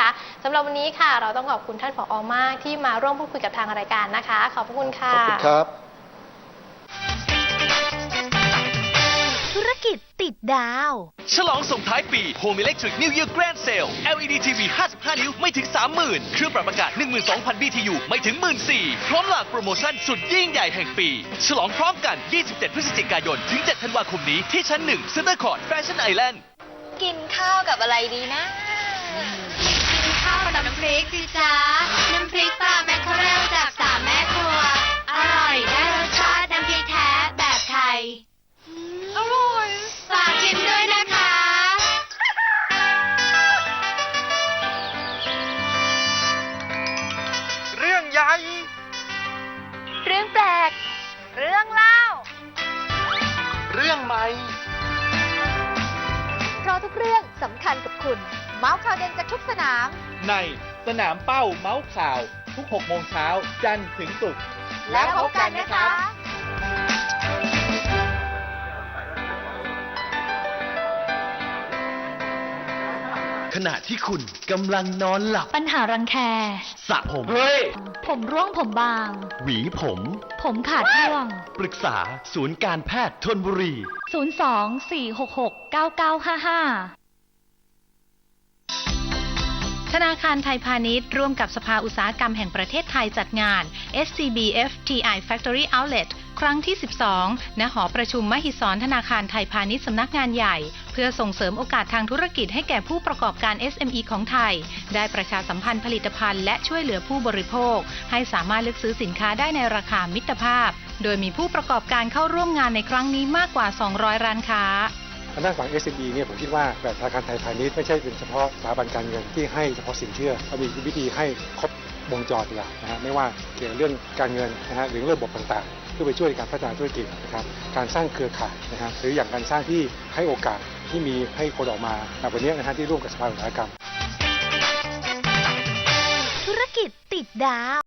นะคะสำหรับวันนี้ค่ะ เราต้องขอบคุณท่านผอมากที่มาร่วมพูดคุยกับทางรายการนะคะ ขอบพระคุณค่ะ ขอบคุณครับ ธุรกิจติดดาว ฉลองส่งท้ายปี Home Electric New Year Grand Sale LED TV 55 นิ้วไม่ถึง 30,000 เครื่องปรับอากาศ 12,000 BTU ไม่ถึง 14,000 พร้อมหลากโปรโมชั่นสุดยิ่งใหญ่แห่งปี ฉลองพร้อมกัน 27 พฤศจิกายน ถึง 7 ธันวาคมนี้ ที่ชั้น1 Center Court Fashion Island กินข้าวกับอะไรดีนะ พริกสิจ๊ะน้ำพริกปลาแมคเคอเรลจากสามแม่ครัว อร่อยได้รสชาติน้ำพริกแท้แบบไทย อร่อย ฝากชิมด้วยนะคะ เรื่องใหญ่ เรื่องแปลก เรื่องเล่า เรื่องใหม่ สำคัญกับคุณ เมาส์ข่าวเด่นจากทุกสนาม ในสนามเป้าเมาส์ข่าว ทุก 6 โมงเช้า จันทร์ถึงศุกร์แล้วพบกันนะคะขณะที่คุณกำลังนอนหลับ ปัญหารังแคสระผม เฮ้ย ผมร่วงผมบาง หวีผม ผมขาดร่วง ปรึกษาศูนย์การแพทย์ทนบุรี 02-466-9955 ธนาคารไทยพาณิชย์ ร่วมกับสภาอุตสาหกรรมแห่งประเทศไทยจัดงาน SCB FTI Factory Outlet ครั้งที่ 12 ณ หอประชุมมหิศรธนาคารไทยพาณิชย์สำนักงานใหญ่ เพื่อส่งเสริมโอกาสทางธุรกิจให้แก่ผู้ประกอบการ SME ของไทย ได้ประชาสัมพันธ์ผลิตภัณฑ์และช่วยเหลือผู้บริโภค ให้สามารถเลือกซื้อสินค้าได้ในราคามิตรภาพ โดยมีผู้ประกอบการเข้าร่วมงานในครั้งนี้มากกว่า 200 ร้านค้าางด้านฝั่ง SME เนี่ยผมคิดว่าแบบธนาคารไทยพาณิชย์ไม่ใช่เป็นเฉพาะสถาบันการเงินที่ให้เฉพาะสินเชื่อเรามีวิธีให้ครบวงจรดีกว่านะฮะไม่ว่าเกี่ยวกับเรื่องการเงินนะฮะหรือระบบต่างๆ เพื่อไปช่วยในการพัฒนาธุรกิจนะครับการสร้างเครือข่ายนะฮะหรืออย่างการสร้างที่ให้โอกาสที่มีให้คนออกมาแบบวันนี้นะฮะที่ร่วมกับสภาอุตสาหกรรม ธุรกิจติดดาว